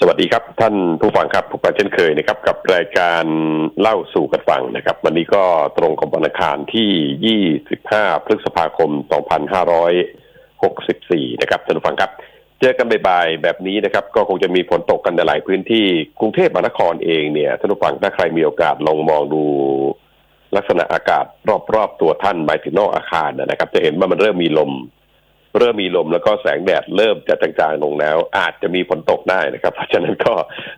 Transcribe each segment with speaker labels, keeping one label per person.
Speaker 1: สวัสดีครับ ท่านผู้ฟังครับพบกันเช่นเคยนะครับ กับรายการเล่าสู่กันฟังนะครับ วันนี้ก็ตรงกับวันอังคารที่ 25 พฤษภาคม 2564 นะครับท่านผู้ฟังครับ เจอกันบ่ายๆแบบนี้นะครับ ก็คงจะมีฝนตกกันในหลายพื้นที่กรุงเทพมหานครเองเนี่ยท่านผู้ฟังถ้าใครมีโอกาสลองมองดูลักษณะอากาศรอบๆตัวท่านหมายถึงนอกอาคารนะครับ จะเห็นว่ามันเริ่มมีลม เริ่มมีลมแล้วก็แสงแดดเริ่มจะจางๆลงแล้ว อาจจะมีฝนตกได้นะครับ เพราะฉะนั้นก็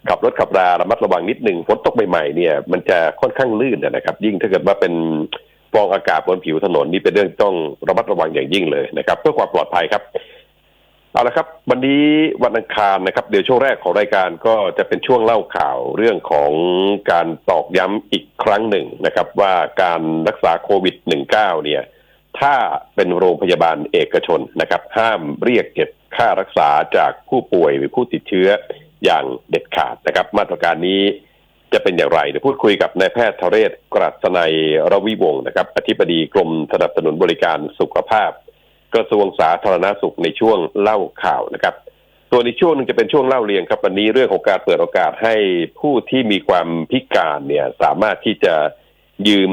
Speaker 1: ขับรถขับราระมัดระวังนิดหนึ่งฝนตกใหม่ๆเนี่ยมันจะค่อนข้างลื่นนะครับ ยิ่งถ้าเกิดว่าเป็นฟองอากาศบนผิวถนนนี่เป็นเรื่องต้องระมัดระวังอย่างยิ่งเลยนะครับ เพื่อความปลอดภัยครับเอาละครับ วันนี้วันอังคารนะครับ เดี๋ยวช่วงแรกของรายการก็จะเป็นช่วงเล่าข่าวเรื่องของการตอกย้ำอีกครั้งหนึ่งนะครับ ว่าการรักษาโควิด -19 เนี่ย ถ้าเป็นโรงพยาบาลเอกชนนะครับ ห้ามเรียกเก็บค่ารักษาจากผู้ป่วยหรือผู้ติดเชื้ออย่างเด็ดขาดนะครับ มาตรการนี้จะเป็นอย่างไรเดี๋ยวพูดคุยกับนายแพทย์ทเรศกรัศนัยรวิวงศ์นะครับอธิบดีกรมสนับสนุนบริการสุขภาพ กระทรวงสาธารณสุขในช่วงเล่าข่าวนะครับส่วนในช่วงหนึงจะเป็นช่วงเล่าเรียงครับวันนี้เรื่องของการเปิดโอกาสให้ผู้ที่มีความพิการเนี่ยสามารถที่จะยืม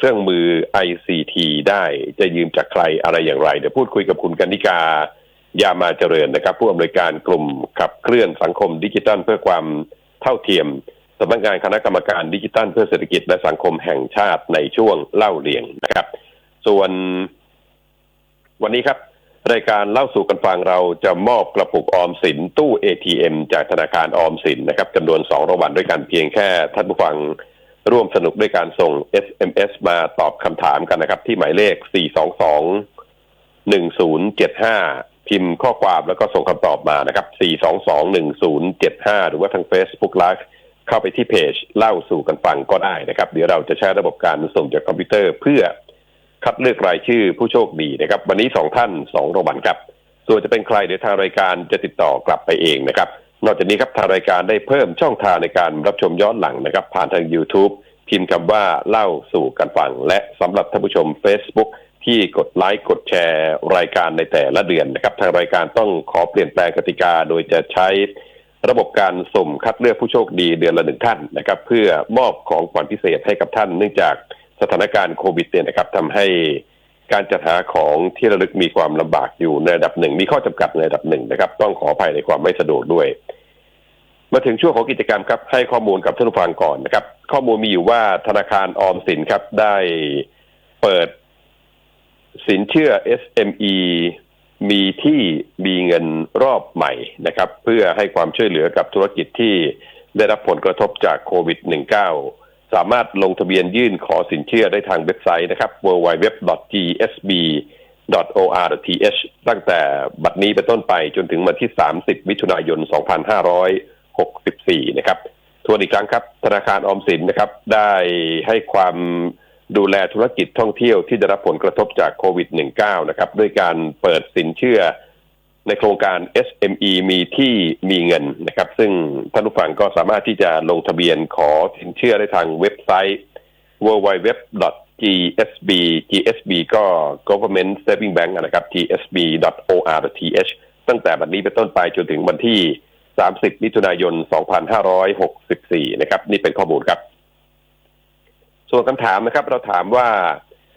Speaker 1: เครื่องมือ ICT ได้จะยืมจากใครอะไรอย่างไร เดี๋ยวพูดคุยกับคุณกันนิกายามาเจริญนะครับ ผู้อำนวยการกลุ่มขับเคลื่อนสังคมดิจิทัลเพื่อความเท่าเทียมสำนักงานคณะกรรมการดิจิทัลเพื่อเศรษฐกิจและสังคมแห่งชาติในช่วงเล่าเรียงนะครับ ส่วน วันนี้ครับ รายการเล่าสู่กันฟังเราจะมอบกระปุกออมสินตู้ ATM จากธนาคารออมสินนะครับจำนวนสองรางวัลด้วยกันเพียงแค่ท่านผู้ฟัง ร่วมสนุกด้วยการส่ง SMS มาตอบคำถามกันนะครับ ที่หมายเลข 422 1075 พิมพ์ข้อความแล้วก็ส่งคำตอบมานะครับ 422 1075 หรือว่าทาง Facebook Live เข้าไปที่เพจเล่าสู่กันฟังก็ได้นะครับ เดี๋ยวเราจะใช้ระบบการส่งจากคอมพิวเตอร์เพื่อคัดเลือกรายชื่อผู้โชคดีนะครับ วันนี้สองท่านสองรางวัลครับ ส่วนจะเป็นใครเดี๋ยวทางรายการจะติดต่อกลับไปเองนะครับ นอกจากนี้ครับทางรายการได้เพิ่มช่องทางในการรับชมย้อนหลังนะครับ ผ่านทาง YouTube พิมพ์คำว่าเล่าสู่กันฟัง และสำหรับท่านผู้ชม Facebook ที่กดไลค์กดแชร์รายการในแต่ละเดือนนะครับ ทางรายการต้องขอเปลี่ยนแปลงกติกา โดยจะใช้ระบบการสุ่มคัดเลือกผู้โชคดีเดือนละหนึ่งท่านนะครับ เพื่อมอบของขวัญพิเศษให้กับท่านเนื่องจากสถานการณ์โควิดเนี่ยนะครับทำให้การจัดหาของที่ระลึกมีความลำบากอยู่ในระดับหนึ่ง มีข้อจำกัดในระดับหนึ่งนะครับ ต้องขออภัยในความไม่สะดวกด้วย มาถึงช่วงของกิจกรรมครับให้ข้อมูลกับท่านผู้ฟังก่อนนะครับ ข้อมูลมีอยู่ว่าธนาคารออมสินครับได้เปิดสินเชื่อ SME มีที่มีเงินรอบใหม่นะครับ เพื่อให้ความช่วยเหลือกับธุรกิจที่ได้รับผลกระทบจากโควิด -19 สามารถลงทะเบียนยื่นขอสินเชื่อได้ทางเว็บไซต์นะครับ www.gsb.or.th ตั้งแต่บัดนี้เป็นต้นไปจนถึงวันที่ 30 มิถุนายน 2564 นะครับ ทวนอีกครั้งครับ ธนาคารออมสินนะครับ ได้ให้ความดูแลธุรกิจท่องเที่ยวที่ได้รับผลกระทบจากโควิด -19 นะครับ ด้วยการเปิดสินเชื่อในโครงการ SME มีที่มีเงินนะครับ ซึ่งท่านผู้ฟังก็สามารถที่จะลงทะเบียนขอสินเชื่อได้ทางเว็บไซต์ www.gsb gsb ก็ government saving bank นะครับ gsb.or.th ตั้งแต่บัดนี้เป็นต้นไปจนถึงวันที่ 30 มิถุนายน 2564 นะครับ นี่เป็นข้อมูลครับ ส่วนคำถามนะครับ เราถามว่า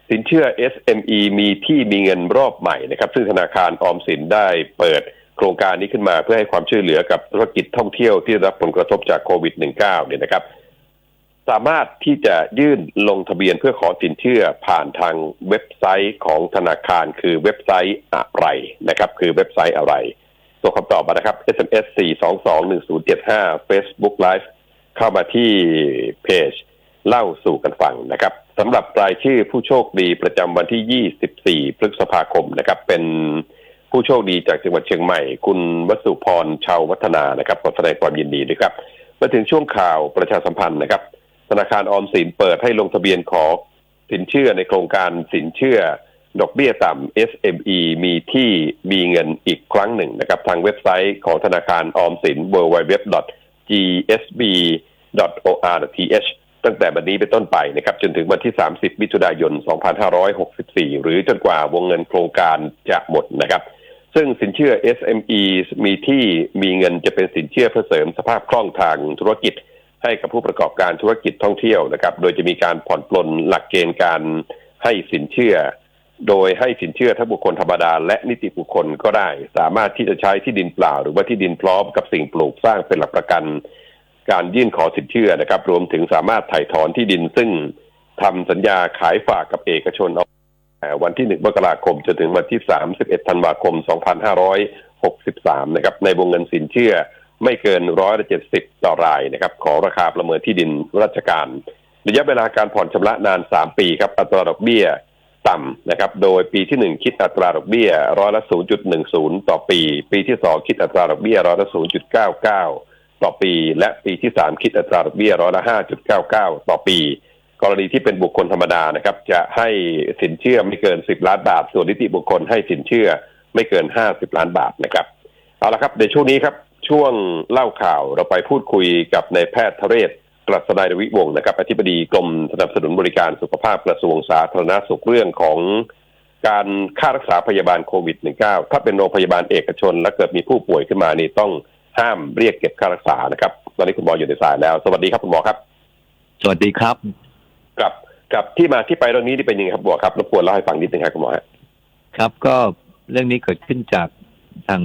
Speaker 1: สินเชื่อ SME มีที่มีเงินรอบใหม่นะครับ ซึ่งธนาคารออมสินได้เปิดโครงการนี้ขึ้นมาเพื่อให้ความช่วยเหลือกับธุรกิจท่องเที่ยวที่ได้รับผลกระทบจากโควิด -19 เนี่ยนะครับ สามารถที่จะยื่นลงทะเบียนเพื่อขอสินเชื่อผ่านทางเว็บไซต์ของธนาคารคือเว็บไซต์อะไรนะครับ คือเว็บไซต์อะไร ส่งคำตอบมานะครับ SMS 4221075 Facebook Live เข้ามาที่เพจเล่าสู่กันฟังนะครับสำหรับรายชื่อผู้โชคดีประจำวันที่ 24 พฤษภาคมนะครับ เป็นผู้โชคดีจากจังหวัดเชียงใหม่ คุณวัสุพรชาววัฒนานะครับขอแสดงความยินดีด้วยครับมาถึงช่วงข่าวประชาสัมพันธ์นะครับ ธนาคารออมสินเปิดให้ลงทะเบียนขอสินเชื่อในโครงการสินเชื่อ ดอกเบี้ยต่ำ SME มีที่มีเงินอีกครั้งหนึ่งนะครับ ทางเว็บไซต์ของธนาคารออมสิน www.gsb.or.th ตั้งแต่บัดนี้เป็นต้นไปนะครับ จนถึงวันที่ 30 มิถุนายน 2564 หรือจนกว่าวงเงินโครงการจะหมดนะครับ ซึ่งสินเชื่อ SME มีที่มีเงินจะเป็นสินเชื่อเพื่อเสริมสภาพคล่องทางธุรกิจ ให้กับผู้ประกอบการธุรกิจท่องเที่ยวนะครับ โดยจะมีการผ่อนปลนหลักเกณฑ์การให้สินเชื่อ โดยให้สินเชื่อทั้งบุคคลธรรมดา และนิติบุคคลก็ได้ สามารถที่จะใช้ที่ดินเปล่า หรือว่าที่ดินพร้อมกับสิ่งปลูกสร้างเป็นหลักประกัน การยื่นขอสินเชื่อนะครับ รวมถึงสามารถถ่ายถอนที่ดินซึ่งทำสัญญาขายฝากกับเอกชนเอาแต่วันที่ 1 มกราคมจนถึงวันที่ 31 ธันวาคม 2563 นะครับ ในวงเงินสินเชื่อไม่เกินร้อยละ70ต่อรายนะครับ ขอราคาประเมินที่ดินราชการ ระยะเวลาการผ่อนชำระนาน 3 ปีครับ อัตราดอกเบี้ย ต่ำนะครับ โดยปีที่ 1 คิดอัตราดอกเบี้ยร้อยละ 0.10 ต่อปี ปีที่ 2 คิดอัตราดอกเบี้ยร้อยละ 0.99 ต่อปี และปีที่ 3 คิดอัตราดอกเบี้ยร้อยละ 5.99 ต่อปี กรณีที่เป็นบุคคลธรรมดานะครับ จะให้สินเชื่อไม่เกิน 10 ล้านบาท ส่วนนิติบุคคลให้สินเชื่อไม่เกิน 50 ล้านบาทนะครับ เอาละครับในช่วงนี้ครับช่วงเล่าข่าวเราไปพูดคุยกับนายแพทย์ทเรศ กรัศนายวิวงศ์นะครับอธิบดีกรมสนับสนุนบริการสุขภาพกระทรวงสาธารณสุขเรื่องของการค่ารักษาพยาบาลโควิด -19 ถ้าเป็นโรงพยาบาลเอกชน และเกิดมีผู้ป่วยขึ้นมานี่ต้องห้ามเรียกเก็บค่ารักษานะครับ ตอนนี้คุณหมออยู่ในสายแล้ว สวัสดีครับคุณหมอครับ
Speaker 2: สวัสดีครับ
Speaker 1: กับกับที่มาที่ไปเรื่องนี้ที่เป็นยังไงครับหมอครับรบกวนเล่าให้ฟังนิดนึงครับคุณหมอฮะ
Speaker 2: ครับก็เรื่องนี้เกิดขึ้นจากทาง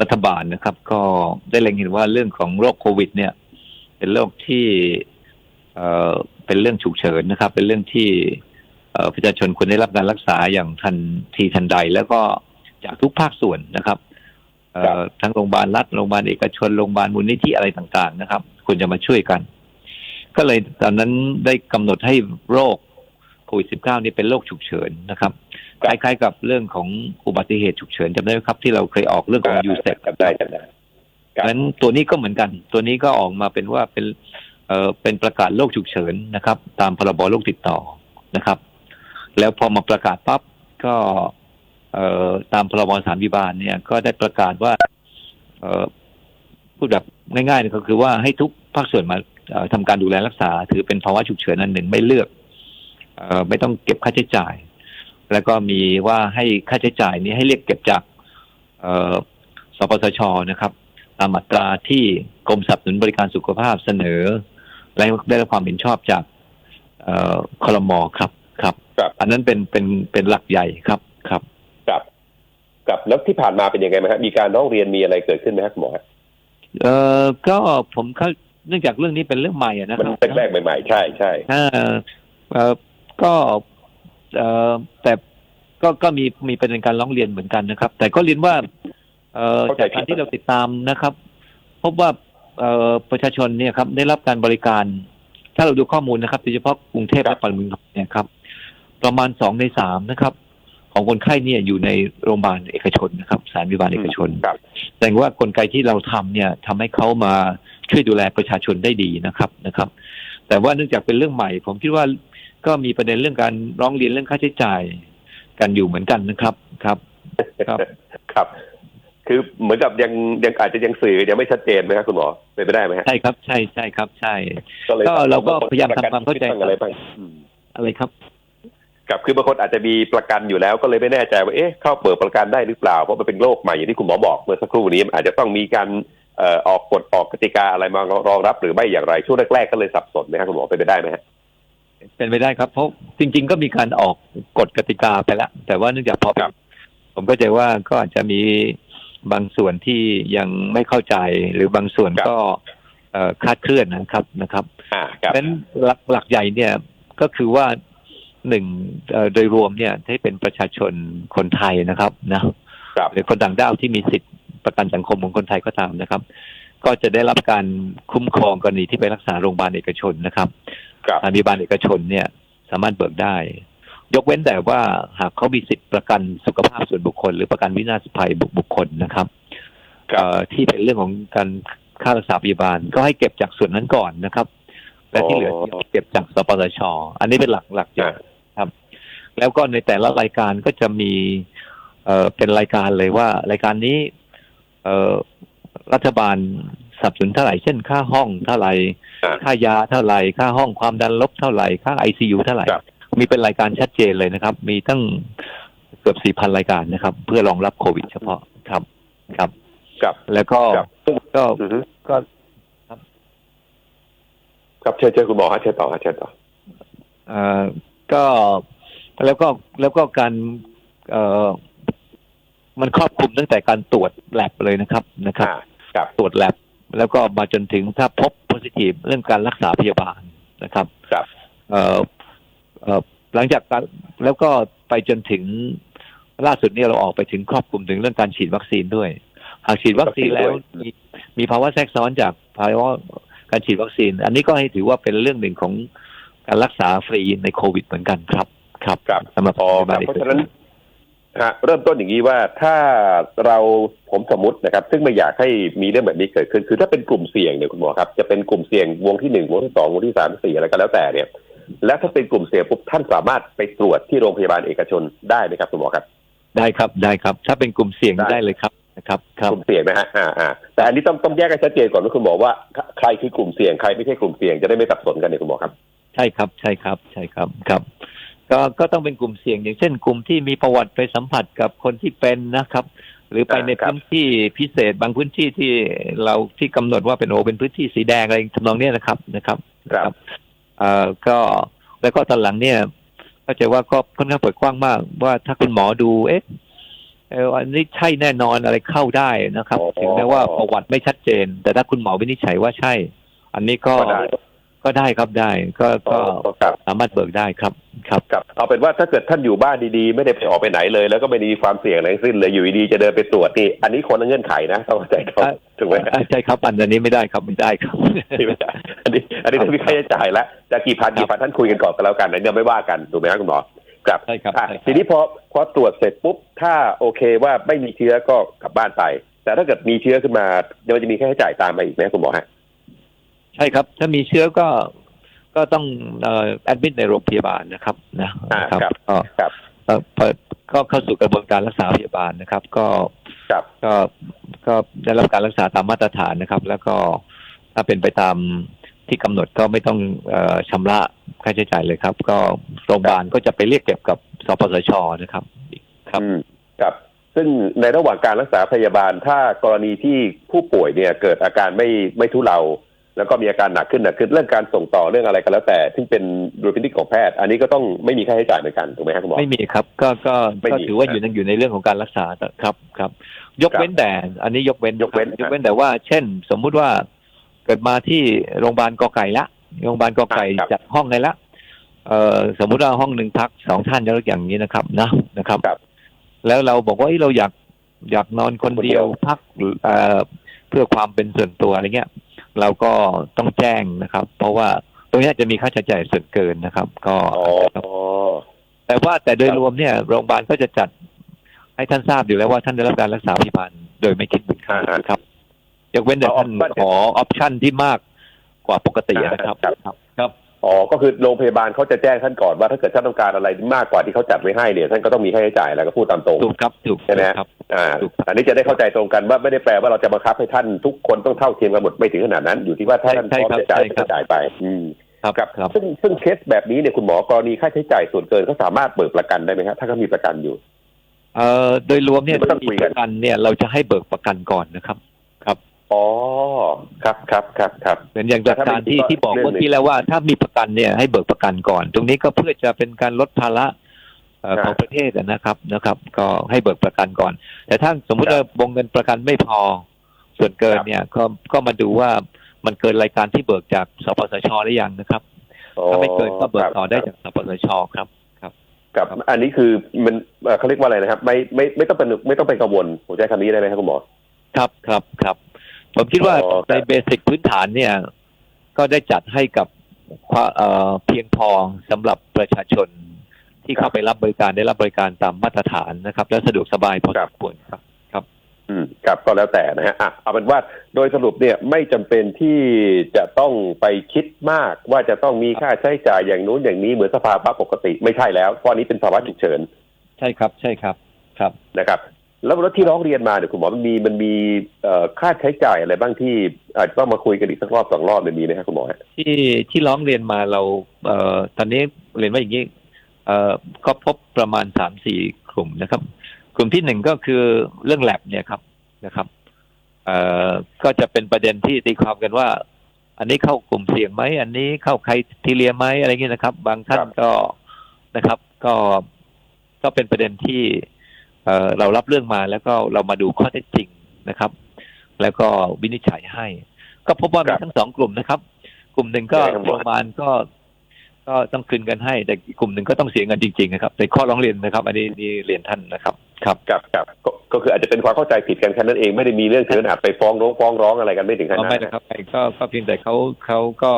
Speaker 2: รัฐบาลนะครับ ก็ได้เล็งเห็นว่าเรื่องของโรคโควิด เนี่ย เป็นโรคที่เอ่อเป็นเรื่องฉุกเฉินนะครับ เป็นเรื่องที่เอ่อประชาชนควรได้รับการรักษาอย่างทันทีทันใด แล้วก็จากทุกภาคส่วนนะครับเอ่อทั้งโรงพยาบาลรัฐโรงพยาบาลเอกชนโรงพยาบาลมูลนิธิอะไรต่างๆ นะครับควรจะมาช่วยกัน ก็เลยตอนนั้นได้กำหนดให้โรคโควิด -19 นี่เป็นโรคฉุกเฉินนะครับคล้ายๆกับเรื่องของอุบัติเหตุฉุกเฉินจำได้ไหมครับ ที่เราเคยออกเรื่องของยูเซฟ
Speaker 1: จำได้จำได้ครับ
Speaker 2: นั้นตัวนี้ก็เหมือนกัน ตัวนี้ก็ออกมาเป็นว่าเป็นเอ่อเป็นประกาศโรคฉุกเฉินนะครับ ตามพรบโรคติดต่อนะครับ แล้วพอมาประกาศปั๊บก็เอ่อตามพรบสารวิบาลเนี่ย ก็ได้ประกาศว่า เอ่อพูดแบบง่ายๆก็คือว่าให้ทุกภาคส่วนมาเอ่อทำการดูแลรักษา ถือเป็นภาวะฉุกเฉินอันหนึ่งไม่เลือกเอ่อไม่ต้องเก็บค่าใช้จ่าย แล้วก็มีว่าให้ค่าใช้จ่ายนี้ให้เรียกเก็บจากเอ่อสปสชนะครับ ตามมาตราที่กรมสนับสนุนบริการสุขภาพเสนอ และได้รับความเห็นชอบจากเอ่อคลมครับครับ
Speaker 1: ครับ
Speaker 2: อันนั้นเป็นเป็นเป็นหลักใหญ่ครับครับ
Speaker 1: กับกับแล้วที่ผ่านมาเป็นยังไงไหมครับมีการร้องเรียนมีอะไรเกิดขึ้นไหมครับคุณหมอฮะ
Speaker 2: เอ่อก็ผมเข้าเนื่องจากเรื่องนี้เป็นเรื่องใหม่อะนะค
Speaker 1: มัน
Speaker 2: รับ
Speaker 1: เป็นแรกใหม่ๆใช่ใช่
Speaker 2: เอ่อเอ่อก็เอ่อแต่ก็ก็มีมีประเด็นการร้องเรียนเหมือนกันนะครับ แต่ก็เรียนว่าเอ่อ จากการที่เราติดตามนะครับ พบว่าเอ่อประชาชนเนี่ยครับได้รับการบริการ ถ้าเราดูข้อมูลนะครับโดยเฉพาะกรุงเทพและปริมณฑลเนี่ยครับ ประมาณสองในสามนะครับ ของคนไข้เนี่ยอยู่ในโรงพยาบาลเอกชนนะครับสถารวิบาลเอกชน
Speaker 1: ครับ
Speaker 2: แสดงว่ากลไกที่เราทำเนี่ยทำให้เขามาช่วยดูแลประชาชนได้ดีนะครับนะครับ แต่ว่าเนื่องจากเป็นเรื่องใหม่ ผมคิดว่าก็มีประเด็นเรื่องการร้องเรียนเรื่องค่าใช้จ่ายกันอยู่เหมือนกันนะครับครับ ครับ
Speaker 1: ครับคือเหมือนกับยังยังอาจจะยังสื่อยังไม่ชัดเจนไหมครับคุณหมอเป็นไปได้ไหมฮะ
Speaker 2: ใช่ครับใช่ใช่ครับ ใช่
Speaker 1: เลย
Speaker 2: ก็เราก็พยายามทำความเข้าใจ
Speaker 1: บ้งอะไรบ้างอืม
Speaker 2: อะไรครับ
Speaker 1: กับคือบางคนอาจจะมีประกันอยู่แล้วก็เลยไม่แน่ใจว่าเอ๊ะเข้าเปิดประกันได้หรือเปล่าเพราะมันเป็นโรคใหม่อย่างที่คุณหมอบอกเมื่อสักครู่นี้อาจจะต้องมีการเอ่อออกกฎออกกติกาอะไรมารองรับหรือไม่อย่างไรช่วงแรกๆก็เลยสับสนนะครับคุณหมอเป็นไปได้ไหมฮะ
Speaker 2: เป็นไปได้ครับ เพราะจริง ๆ ก็มีการออกกฎกติกาไปแล้วแต่ว่าเนื่องจากพอ
Speaker 1: ครับ
Speaker 2: ผมก็ใจว่าก็อาจจะมี บางส่วนที่ยังไม่เข้าใจหรือบางส่วนก็เอ่อคลาดเคลื่อนนะครับนะครับ
Speaker 1: อ่าครับ
Speaker 2: เพราะฉะนั้นหลักหลักใหญ่เนี่ยก็คือว่าหนึ่งเอ่อโดยรวมเนี่ยให้เป็นประชาชนคนไทยนะครับนะครับหรือคนต่างด้าวที่มีสิทธิประกันสังคมของคนไทยก็ตามนะครับ ก็จะได้รับการคุ้มครองกรณีที่ไปรักษาโรงพยาบาลเอกชนนะครับ
Speaker 1: ครับ
Speaker 2: โรงพยาบาลเอกชนเนี่ยสามารถเบิกได้ ยกเว้นแต่ว่าหากเขามีสิทธิประกันสุขภาพส่วนบุคคล หรือประกันวินาศภัยบุคบุคคลนะครับ
Speaker 1: ครับ
Speaker 2: เอ่อที่เป็นเรื่องของการค่ารักษาพยาบาลก็ให้เก็บจากส่วนนั้นก่อนนะครับ และที่เหลือเก็บจากสปสชอันนี้เป็นหลักหลักใหญ่
Speaker 1: อ่า
Speaker 2: แล้วก็ในแต่ละรายการก็จะมีเอ่อเป็นรายการเลยว่ารายการนี้ เอ่อรัฐบาลสนับสนุนเท่าไหร่เช่นค่าห้องเท่าไหร่
Speaker 1: อ่า
Speaker 2: ค่ายาเท่าไหร่ค่าห้องความดันลบเท่าไหร่ค่าไอซียูเท่าไหร่
Speaker 1: ครับ
Speaker 2: มีเป็นรายการชัดเจนเลยนะครับ มีตั้งเกือบสี่พันรายการนะครับ เพื่อรองรับโควิดเฉพาะครับครับ
Speaker 1: ครับ
Speaker 2: แล้วก็
Speaker 1: ครับซึ่ง
Speaker 2: ก็
Speaker 1: อือฮึ
Speaker 2: ก็
Speaker 1: ครับเชิญเชิญคุณหมอฮะเชิญต่อฮะเชิญต่อ
Speaker 2: เอ่อก็แล้วก็แล้วก็การเอ่อมันครอบคลุมตั้งแต่การตรวจแลบเลยนะครับนะครับ
Speaker 1: อ่าครับ
Speaker 2: ตรวจแลบแล้วก็มาจนถึงถ้าพบโพซิทีฟเรื่องการรักษาพยาบาลนะครับ
Speaker 1: ครับ
Speaker 2: เอ่อเอ่อ หลังจากการแล้วก็ไปจนถึงล่าสุดเนี่ยเราออกไปถึงครอบคลุมถึงเรื่องการฉีดวัคซีนด้วย หากฉีดวัคซีนแล้วมีมีภาวะแทรกซ้อนจากภาวะการฉีดวัคซีน อันนี้ก็ให้ถือว่าเป็นเรื่องหนึ่งของการรักษาฟรีในโควิดเหมือนกันครับ ครับ
Speaker 1: ครับ
Speaker 2: สำหรับ
Speaker 1: อ๋อครับเพราะฉะนั้นฮะเริ่มต้นอย่างนี้ว่าถ้าเราผมสมมตินะครับ ซึ่งไม่อยากให้มีเรื่องแบบนี้เกิดขึ้น คือถ้าเป็นกลุ่มเสี่ยงเนี่ยคุณหมอครับ จะเป็นกลุ่มเสี่ยงวงที่หนึ่งวงที่สองวงที่สามสี่อะไรก็แล้วแต่เนี่ย แล้วถ้าเป็นกลุ่มเสี่ยงปุ๊บท่านสามารถไปตรวจที่โรงพยาบาลเอกชนได้ไหมครับคุณหมอครับ
Speaker 2: ได้ครับได้ครับ ถ้าเป็นกลุ่มเสี่ยง
Speaker 1: ได้
Speaker 2: ได้เลยครับนะครับครับ
Speaker 1: กลุ่มเสี่ยงนะฮะอ่าอ่าแต่อันนี้ต้องต้องแยกให้ชัดเจนก่อนว่าคุณหมอว่าใครคือกลุ่มเสี่ยงใครไม่ใช่กลุ่มเสี่ยงจะได้ไม่สับสนกันเนี่ยคุณหมอครับ
Speaker 2: ใช่ครับใช่ครับใช่ครับครับ ก็ก็ต้องเป็นกลุ่มเสี่ยงอย่างเช่น กลุ่มที่มีประวัติไปสัมผัสกับคนที่เป็นนะครับ หรือไปใน
Speaker 1: อ่าครับ
Speaker 2: พื้นที่พิเศษบางพื้นที่ที่เราที่กำหนดว่าเป็นโอเป็นพื้นที่สีแดงอะไรทำนองเนี้ยนะครับนะครับ
Speaker 1: ครับ
Speaker 2: เอ่อก็แล้วก็ตอนหลังเนี่ยก็จะว่าก็ค่อนข้างเปิดกว้างมาก ว่าถ้าคุณหมอดูเอ๊ะเอออันนี้ใช่แน่นอนอะไรเข้าได้นะครับ ถึงแม้ว่าประวัติไม่ชัดเจน แต่ถ้าคุณหมอวินิจฉัยว่าใช่ อันนี้ก็
Speaker 1: ก็ได้
Speaker 2: ก็ได้ครับได้ก็ก็
Speaker 1: อ๋อครับ
Speaker 2: สามารถเบิกได้ครับครับ
Speaker 1: ครับเอาเป็นว่าถ้าเกิดท่านอยู่บ้านดีๆ ไม่ได้ไปออกไปไหนเลย แล้วก็ไม่ได้มีความเสี่ยงอะไรทั้งสิ้นเลยอยู่ดีๆจะเดินไปตรวจนี่อันนี้คนละเงื่อนไขนะต้องเข้าใจก่อน
Speaker 2: อะ
Speaker 1: ถูกไหม
Speaker 2: อ่าใช่ครับอันนี้ไม่ได้ครับไม่ได้ครับ
Speaker 1: ไม่ได้อันนี้อันนี้ต้องมีค่าใช้จ่ายแล้วจะกี่พันกี่พันท่านคุยกันก่อนก็แล้วกันอันนี้ไม่ว่ากันถูกไหมครับคุณหมอครับ
Speaker 2: ใช่ครับ
Speaker 1: อะ
Speaker 2: ใช่ครับ
Speaker 1: ทีนี้พอพอตรวจเสร็จปุ๊บถ้าโอเคว่าไม่มีเชื้อก็กลับบ้านไป แต่ถ้าเกิดมีเชื้อขึ้นมาเดี๋ยวมันจะมีค่าใช้จ่ายตามมาอีกไหมคุณหมอฮะ
Speaker 2: ใช่ครับ ถ้ามีเชื้อก็ก็ต้องเอ่อแอดมิดในโรงพยาบาลนะครับนะ
Speaker 1: อ่า
Speaker 2: นะครับก็
Speaker 1: ครับ
Speaker 2: เอ่อเปิดก็เข้าสู่กระบวนการรักษาพยาบาลนะครับ ก็
Speaker 1: ครับ
Speaker 2: ก็ก็ได้รับการรักษาตามมาตรฐานนะครับ แล้วก็ถ้าเป็นไปตามที่กำหนดก็ไม่ต้องเออชำระค่าใช้จ่ายเลยครับ ก็โรงพยาบาลก็จะไปเรียกเก็บกับสปสชนะครับ ครับ
Speaker 1: อืมครับซึ่งในระหว่างการรักษาพยาบาลถ้ากรณีที่ผู้ป่วยเนี่ยเกิดอาการไม่ไม่ทุเลา แล้วก็มีอาการหนักขึ้นหนักขึ้นเรื่องการส่งต่อเรื่องอะไรก็แล้วแต่ ซึ่งเป็นดุลพินิจของแพทย์ อันนี้ก็ต้องไม่มีค่าใช้จ่ายเหมือนกันถูกไหมครับคุณหมอ
Speaker 2: ไม่มีครับ ก็ก็
Speaker 1: ไม่
Speaker 2: ก็
Speaker 1: มี
Speaker 2: ถือว่าอยู่ในอยู่ในเรื่องของการรักษาครับครับ ยกเว้นแต่อันนี้ยกเว้น
Speaker 1: ยกเว้น
Speaker 2: ครับยกเว้นแต่ว่า เช่น สมมุติว่าเกิดมาที่โรงพยาบาลกอไก่ละโรงพยาบาลกอไก่
Speaker 1: ครับ
Speaker 2: จัดห้องให้ละเอ่อสมมุติว่าห้องหนึ่งพักสองท่านยกอย่างนี้นะครับนะนะครับ
Speaker 1: ครับ
Speaker 2: แล้วเราบอกว่าเอ้ยเราอยากอยากนอนคน
Speaker 1: คนเดี
Speaker 2: เดี
Speaker 1: ย
Speaker 2: ยววพักเอ่อเพื่อความเป็นส่วนตัวอะไรเงี้ย เราก็ต้องแจ้งนะครับ เพราะว่าตรงเนี้ยจะมีค่าใช้จ่ายส่วนเกินนะครับ ก็
Speaker 1: อ๋อ
Speaker 2: แต่ว่าแต่โดย
Speaker 1: ครับ
Speaker 2: รวมเนี่ยโรงพยาบาลก็จะจัดให้ท่านทราบอยู่แล้วว่าท่านได้รับการรักษาพยาบาลโดยไม่คิดเป็นค่า
Speaker 1: อ่า
Speaker 2: ครับยกเว้นแต่
Speaker 1: อ๋อ
Speaker 2: ท่าน
Speaker 1: ก็จะ
Speaker 2: ขอออปชั่นที่มากกว่าปกตินะครับ
Speaker 1: อ๋อ ก็คือโรงพยาบาลเขาจะแจ้งท่านก่อนว่าถ้าเกิดท่านต้องการอะไรมากกว่าที่เขาจัดไว้ให้เนี่ยท่านก็ต้องมีค่าใช้จ่ายแล้วก็พูดตามตรง
Speaker 2: ถูกครับถูก
Speaker 1: ใช่ไหม
Speaker 2: ครับ
Speaker 1: อ่า
Speaker 2: ถูกครับ
Speaker 1: อันนี้จะได้เข้าใจตรงกันว่าไม่ได้แปลว่าเราจะบังคับให้ท่านทุกคนต้องเท่าเทียมกันหมดไม่ถึงขนาดนั้น อยู่ที่ว่าถ้าท่านพ
Speaker 2: ใช่
Speaker 1: ร้อม
Speaker 2: ครับ
Speaker 1: จะจ่าย
Speaker 2: ใช่ครับ
Speaker 1: ก็จ่ายไปอืม
Speaker 2: ครับ
Speaker 1: ครับ
Speaker 2: ครับ
Speaker 1: ซึ่งซึ่งเคสแบบนี้เนี่ยคุณหมอกรณีค่าใช้จ่ายส่วนเกินเขาสามารถเบิกประกันได้ไหมครับถ้าเขามีประกันอยู่
Speaker 2: เอ่อโดยรวมเนี่ย
Speaker 1: เดี๋ยว
Speaker 2: ถ้า
Speaker 1: ต้อง
Speaker 2: มี
Speaker 1: คุย
Speaker 2: ป
Speaker 1: กัน
Speaker 2: ระกันเนี่ยเราจะให้เบิกประกันก่อนนะครับ
Speaker 1: อ๋อครับครับครับครับ
Speaker 2: เหมือนอย่าง
Speaker 1: แต่
Speaker 2: หลัก
Speaker 1: ถ้า
Speaker 2: การ
Speaker 1: ไม่มี
Speaker 2: ที่
Speaker 1: ก็
Speaker 2: ที่บอก
Speaker 1: เรื่อง
Speaker 2: เมื่อ
Speaker 1: หนึ่ง
Speaker 2: กี้แล้วว่าถ้ามีประกันเนี่ยให้เบิกประกันก่อน ตรงนี้ก็เพื่อจะเป็นการลดภาระเอ่อ
Speaker 1: ครับ
Speaker 2: ของประเทศอะนะครับนะครับ ก็ให้เบิกประกันก่อน แต่ถ้าสมมุติ
Speaker 1: ครับ
Speaker 2: ว่าวงเงินประกันไม่พอ ส่วนเกิน
Speaker 1: ครับ
Speaker 2: เนี่ยก็ก็มาดูว่ามันเกินรายการที่เบิกจากสปสชหรือยังนะครับถ้าไม่เกินก็เบิกต่อได้จากสปสชครับ
Speaker 1: ครับอันนี้คือมันเอ่อเขาเรียกว่าอะไรนะครับ ไม่ไม่ไม่ต้องเป็นไม่ต้องเป็นกังวลผมใช้คำนี้ได้ไหมครับคุณหมอ
Speaker 2: ครับครับครับ ผมคิดว่า
Speaker 1: อ๋อครับ
Speaker 2: ในเบสิกพื้นฐานเนี่ย ก็ได้จัดให้กับความเอ่อเพียงพอสำหรับประชาชนที่เข้าไปรับบริการได้รับบริการตามมาตรฐานนะครับ และสะดวกสบายพอสมควรครับ
Speaker 1: อืมครับก็แล้วแต่นะฮะอะเอาเป็นว่าโดยสรุปเนี่ยไม่จำเป็นที่จะต้องไปคิดมากว่าจะต้องมีค่าใช้จ่ายอย่างนู้นอย่างนี้เหมือนสภาวะปกติไม่ใช่แล้วเพราะอันนี้เป็นภาวะฉุกเฉิน
Speaker 2: ใช่ครับใช่ครับครับ
Speaker 1: นะครับ แล้วแล้วที่ร้องเรียนมาเนี่ยคุณหมอมันมีมันมีเอ่อค่าใช้จ่ายอะไรบ้างที่อาจจะต้องมาคุยกันอีกสักรอบสองรอบเนี่ยมีไหมครับคุณหมอฮะ
Speaker 2: ที่ที่ร้องเรียนมาเราเอ่อตอนนี้เรียนว่าอย่างนี้เอ่อก็พบประมาณสามสี่กลุ่มนะครับ กลุ่มที่หนึ่งก็คือเรื่องแลบเนี่ยครับนะครับเอ่อก็จะเป็นประเด็นที่ตีความกันว่า อันนี้เข้ากลุ่มเสี่ยงไหมอันนี้เข้าใครทีเรียไหมอะไรเงี้ยนะครับ บางท่าน
Speaker 1: ครับ
Speaker 2: ก็นะครับ ก็ก็เป็นประเด็นที่ เอ่อเรารับเรื่องมาแล้วก็เรามาดูข้อเท็จจริงนะครับ แล้วก็วินิจฉัยให้ ก็พบว่า
Speaker 1: ครั
Speaker 2: มี
Speaker 1: บ
Speaker 2: ทั้งสองกลุ่มนะครับ กลุ่มหนึ่งก็
Speaker 1: ใช่ครับ
Speaker 2: โรงพยาบาลก็ ก็ต้องคืนกันให้ แต่อีกกลุ่มหนึ่งก็ต้องเสียเงินจริงๆนะครับในข้อร้องเรียนนะครับ อันนี้นี่เรียนท่านนะครับครับ
Speaker 1: กับกับก็ก็คืออาจจะเป็นความเข้าใจผิดกันแค่นั้นเองไม่ได้มีเรื่องถึงขนาดไปฟ้องร้องฟ้องร้องอะไรกันไม่ถึงข
Speaker 2: เอา
Speaker 1: นาด
Speaker 2: ไม่
Speaker 1: นั้น
Speaker 2: นะครับไอ้ก็ก็เพียงแต่เขาเขาก็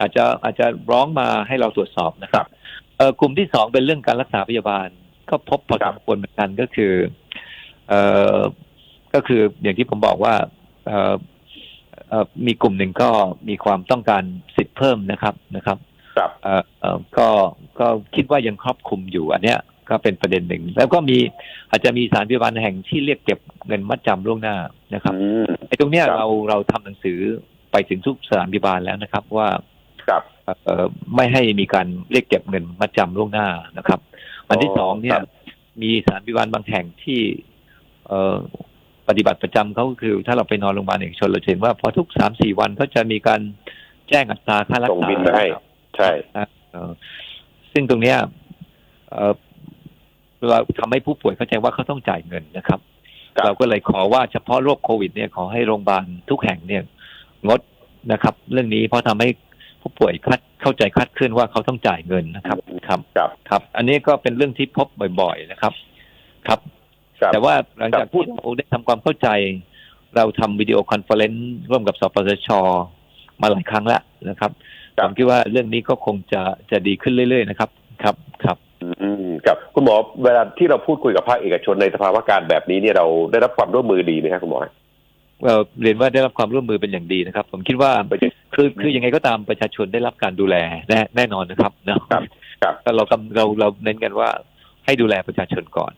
Speaker 2: อาจจะอาจจะร้องมาให้เราตรวจสอบนะครับเออกลุ่มที่สองเป็นเรื่องการรักษาพยาบาล ก็พบพอ
Speaker 1: ค
Speaker 2: ส
Speaker 1: รับ
Speaker 2: มควรเหมือนกันก็คือเออก็คืออย่างที่ผมบอกว่าเออเออมีกลุ่มหนึ่งก็มีความต้องการสิทธิ์เพิ่มนะครับนะครับ
Speaker 1: ครับ
Speaker 2: เออเออก็ก็คิดว่ายังครอบคลุมอยู่อันเนี้ยก็เป็นประเด็นหนึ่ง แล้วก็มีอาจจะมีสถารพยาบาลแห่งที่เรียกเก็บเงินมัดจำล่วงหน้านะครับ
Speaker 1: อืม
Speaker 2: ไอ้ตรงเนี้ย
Speaker 1: ครับ
Speaker 2: เราเราทำหนังสือไปถึงทุกสถานพยาบาลแล้วนะครับว่า
Speaker 1: ครับ
Speaker 2: เอ่อไม่ให้มีการเรียกเก็บเงินมัดจำล่วงหน้านะครับ อันที่
Speaker 1: อ๋อ
Speaker 2: สองเนี่
Speaker 1: ค
Speaker 2: ย
Speaker 1: รับ
Speaker 2: มีสถานพยาบาลบางแห่งที่เอ่อปฏิบัติประจำเขาก็คือ ถ้าเราไปนอนโรงพยาบาลเอกชนเราจะเห็นว่าพอทุกสามสี่วันเขาจะมีการแจ้งอัตราค่ารัก
Speaker 1: ส่ง
Speaker 2: ษา
Speaker 1: บินมาให้ใช่
Speaker 2: เอ่อซึ่งตรงเนี้ยเอ่อเราทำให้ผู้ป่วยเข้าใจว่าเขาต้องจ่ายเงินนะครับ
Speaker 1: ครับ
Speaker 2: เราก็เลยขอว่าเฉพาะโรคโควิด เนี่ยขอให้โรงพยาบาลทุกแห่งเนี่ยงดนะครับ เรื่องนี้เพราะทำให้ผู้ป่วยคลาด เข้าใจคลาดเคลื่อนว่าเขาต้องจ่ายเงินนะครับครับ
Speaker 1: ครับ
Speaker 2: ครับ อันนี้ก็เป็นเรื่องที่พบบ่อย ๆนะครับ ครับ
Speaker 1: ครับ
Speaker 2: แต่ว่าหลังจาก
Speaker 1: ครับพู
Speaker 2: ที่
Speaker 1: ด
Speaker 2: เราได้ทำความเข้าใจ เราทำวิดีโอคอนเฟอเรนซ์ร่วมกับสปสชมาหลายครั้งแล้วนะครับ
Speaker 1: ครั
Speaker 2: ผ
Speaker 1: บ
Speaker 2: มคิดว่าเรื่องนี้ก็คงจะจะดีขึ้นเรื่อยๆนะครับ ครับครับ
Speaker 1: อืมครับคุณหมอเวลาที่เราพูดคุยกับภาคเอกชนในสภาวะการแบบนี้เนี่ยเราได้รับความร่วมมือดีไหมครับคุณหมอ
Speaker 2: เอ่อเรียนว่าได้รับความร่วมมือเป็นอย่างดีนะครับ ผมคิดว่า
Speaker 1: ไปเจอ
Speaker 2: คือคือยังไงก็ตามประชาชนได้รับการดูแลแน่แน่นอนนะครับเนอะ
Speaker 1: ครับครับ
Speaker 2: แต่เรากำเราเราเน้นกันว่าให้ดูแลประชาชนก่อน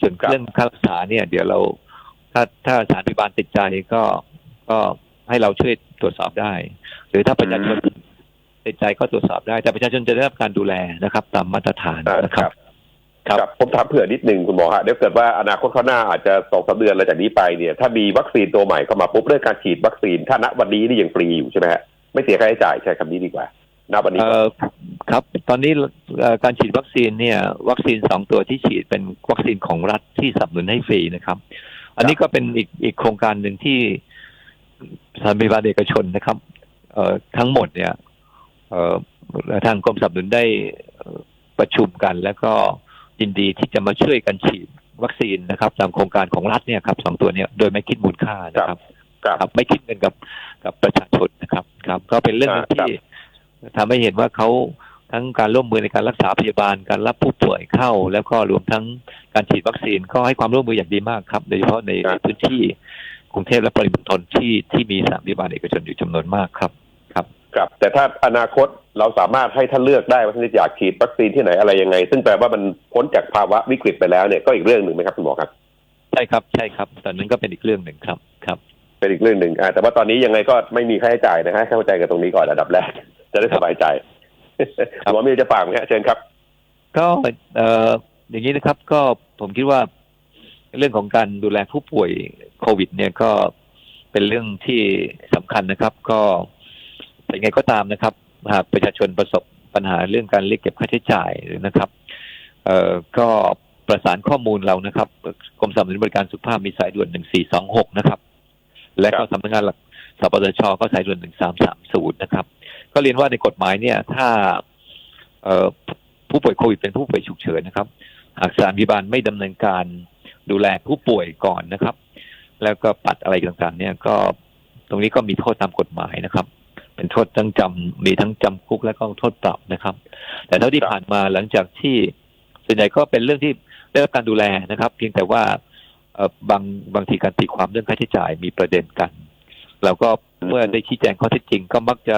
Speaker 2: ส่วน
Speaker 1: ครับ
Speaker 2: เรื่องค่ารักษาเนี่ย เดี๋ยวเรา ถ้าถ้าสถานพยาบาลติดใจก็ก็ให้เราช่วยตรวจสอบได้ หรือถ้าประชาชนติดใจก็ตรวจสอบได้ แต่ประชาชนจะได้รับการดูแลนะครับ ตามมาตรฐาน
Speaker 1: อ่า
Speaker 2: นะค
Speaker 1: ค
Speaker 2: รั
Speaker 1: รับบ
Speaker 2: ครับ
Speaker 1: ครับผมถามเผื่อนิดนึงคุณหมอฮะเดี๋ยวเกิดว่าอนาคตข้างหน้าอาจจะสองสามเดือนอะไรจากนี้ไปเนี่ยถ้ามีวัคซีนตัวใหม่เข้ามาปุ๊บเรื่องการฉีดวัคซีนถ้าณวันนี้นี่ยังฟรีอยู่ใช่ไหมฮะไม่เสียค่าใช้จ่ายใช้คำนี้ดีกว่าณวันนี้
Speaker 2: เอ่อครับ ตอนนี้เอ่อการฉีดวัคซีนเนี่ย วัคซีนสองตัวที่ฉีดเป็นวัคซีนของรัฐที่สนับสนุนให้ฟรีนะครับ อันนี้ก็เป็นอีกอีกโครงการหนึ่งที่สถานพยาบาลเอกชนนะครับ เอ่อทั้งหมดเนี่ย เอ่อทางกรมสนับสนุนได้เอ่อประชุมกันแล้วก็ ยินดีที่จะมาช่วยกันฉีดวัคซีนนะครับตามโครงการของรัฐเนี่ยครับสองตัวเนี่ยโดยไม่คิดมูลค่านะครับ
Speaker 1: ครับ
Speaker 2: ครับไม่คิดเงินกับกับประชาชนนะครับครับ ก็เป็นเรื่องหนึ่ง
Speaker 1: ครับ
Speaker 2: ที่ทำให้เห็นว่าเขาทั้งการร่วมมือในการรักษาพยาบาลการรับผู้ป่วยเข้า แล้วก็รวมทั้งการฉีดวัคซีนก็ให้ความร่วมมืออย่างดีมากครับ โดยเฉพาะใน
Speaker 1: ครับ
Speaker 2: ในพื้นที่กรุงเทพและปริมณฑลที่ที่มีสถานพยาบาลเอกชนอยู่จำนวนมากครับ
Speaker 1: ครับแต่ถ้าอนาคตเราสามารถให้ท่านเลือกได้ว่าท่านจะอยากฉีดวัคซีนที่ไหนอะไรยังไง ซึ่งแปลว่ามันพ้นจากภาวะวิกฤตไปแล้วเนี่ยก็อีกเรื่องหนึ่งไหมครับคุณหมอครับ
Speaker 2: ใช่ครับใช่ครับตอนนั้นก็เป็นอีกเรื่องหนึ่งครับครับ
Speaker 1: เป็นอีกเรื่องหนึ่งอ่าแต่ว่าตอนนี้ยังไงก็ไม่มีค่าใช้จ่ายนะฮะเข้าใจกันตรงนี้ก่อนระดับแรก จะได้สบายใจ
Speaker 2: ครับ
Speaker 1: หมอมีอะไรจะฝากไหมฮะเชิญครับ
Speaker 2: ก็เอ่ออย่างนี้นะครับ ก็ผมคิดว่า เรื่องของการดูแลผู้ป่วยโควิด เนี่ยก็เป็นเรื่องที่สำคัญนะครับ ก็ แต่ยังไงก็ตามนะครับ หากประชาชนประสบปัญหาเรื่องการเรียกเก็บค่าใช้จ่ายนะครับ เอ่อก็ประสานข้อมูลเรานะครับกรมสนับสนุนบริการสุขภาพมีสายด่วนหนึ่งสี่สองหกนะครับ และก็สำนักงานหลักสปสชก็สายด่วนหนึ่งสามสามศูนย์นะครับ ก็เรียนว่าในกฎหมายเนี่ย ถ้าเอ่อผู้ป่วยโควิดเป็นผู้ป่วยฉุกเฉินนะครับ หากสถานพยาบาลไม่ดำเนินการดูแลผู้ป่วยก่อนนะครับ แล้วก็ปัดอะไรต่างๆ เนี่ยก็ตรงนี้ก็มีโทษตามกฎหมายนะครับ เป็นโทษทั้งจำมีทั้งจำคุกและก็โทษปรับนะครับ แต่เท่าที่ผ่านมาหลังจากที่ส่วนใหญ่ก็เป็นเรื่องที่ได้รับการดูแลนะครับ เพียงแต่ว่าบางบางทีการตีความเรื่องค่าใช้จ่ายมีประเด็นกัน เราก็เมื่อได้ชี้แจงข้อเท็จจริง ก็มักจะ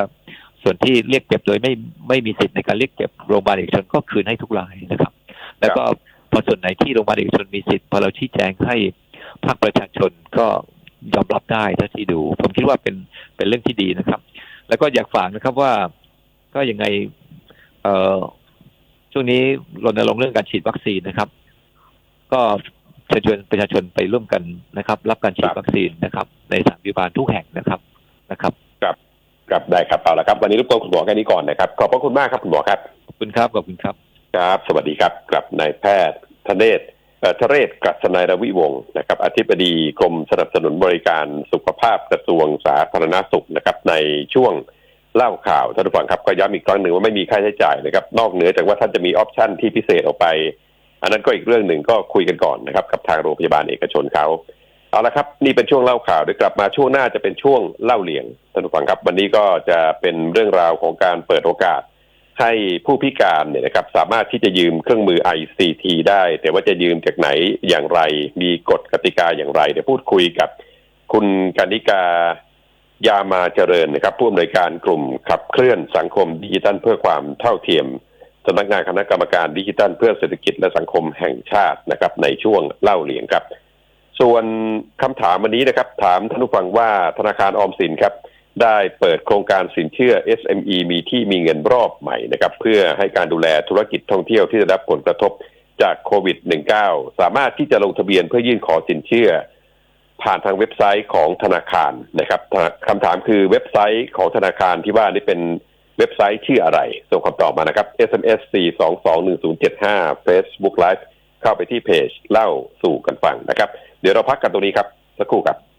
Speaker 2: ส่วนที่เรียกเก็บโดยไม่ไม่มีสิทธิ์ในการเรียกเก็บโรงพยาบาลเอกชนก็คืนให้ทุกรายนะครับ แล้วก็พอส่วนไหนที่โรงพยาบาลเอกชนมีสิทธิ์พอเราชี้แจงให้ภาคประชาชนก็ยอมรับได้เท่าที่ดู ผมคิดว่าเป็นเป็นเรื่องที่ดีนะครับ แล้วก็อยากฝากนะครับว่าก็ยังไง เอ่อช่วงนี้รณรงค์เรื่องการฉีดวัคซีนนะครับ ก็เชิญชวนประชาชนไปร่วมกันนะครับ รับการฉีดวัคซีนนะครับ ในสถานพยาบาลทุกแห่งนะครับนะครับ
Speaker 1: ครับได้ครับเอาละครับ วันนี้รบกวนคุณหมอแค่นี้ก่อนนะครับ ขอบพระคุณมากครับคุณหมอครับ
Speaker 2: ขอบคุณครับขอบคุณครับ
Speaker 1: ครับ สวัสดีครับกับนายแพทย์ธเนศเอ่อ ทเรศกัศนายรวิวงศ์นะครับอธิบดีกรมสนับสนุนบริการสุขภาพกระทรวงสาธารณสุขนะครับ ในช่วงเล่าข่าวท่านผู้ฟังครับก็ย้ำอีกครั้งหนึ่งว่าไม่มีค่าใช้จ่ายนะครับ นอกเหนือจากว่าท่านจะมีออปชันที่พิเศษออกไป อันนั้นก็อีกเรื่องหนึ่งก็คุยกันก่อนนะครับ กับทางโรงพยาบาลเอกชนเขาเอาละครับ นี่เป็นช่วงเล่าข่าวเดี๋ยวกลับมาช่วงหน้าจะเป็นช่วงเล่าเลียงท่านผู้ฟังครับวันนี้ก็จะเป็นเรื่องราวของการเปิดโอกาส ให้ผู้พิการเนี่ยนะครับสามารถที่จะยืมเครื่องมือ ICT ได้ แต่ว่าจะยืมจากไหนอย่างไร มีกฎกติกาอย่างไรเดี๋ยวพูดคุยกับคุณกานิกายามาเจริญนะครับผู้อำนวยการกลุ่มขับเคลื่อนสังคมดิจิทัลเพื่อความเท่าเทียมสำนักงานคณะกรรมการดิจิทัลเพื่อเศรษฐกิจและสังคมแห่งชาตินะครับ ในช่วงเล่าเลียงครับ ส่วนคำถามวันนี้นะครับ ถามท่านผู้ฟังว่าธนาคารออมสินครับ ได้เปิดโครงการสินเชื่อ SME มีที่มีเงินรอบใหม่นะครับ เพื่อให้การดูแลธุรกิจท่องเที่ยวที่ได้รับผลกระทบจากโควิด -19 สามารถที่จะลงทะเบียนเพื่อยื่นขอสินเชื่อ ผ่านทางเว็บไซต์ของธนาคารนะครับคำถามคือเว็บไซต์ของธนาคารที่ว่านี่เป็นเว็บไซต์ชื่ออะไร ส่งคำตอบมานะครับ SMS 4221075 Facebook Live เข้าไปที่เพจเล่าสู่กันฟังนะครับ เดี๋ยวเราพักกันตรงนี้ครับ สักครู่ครับ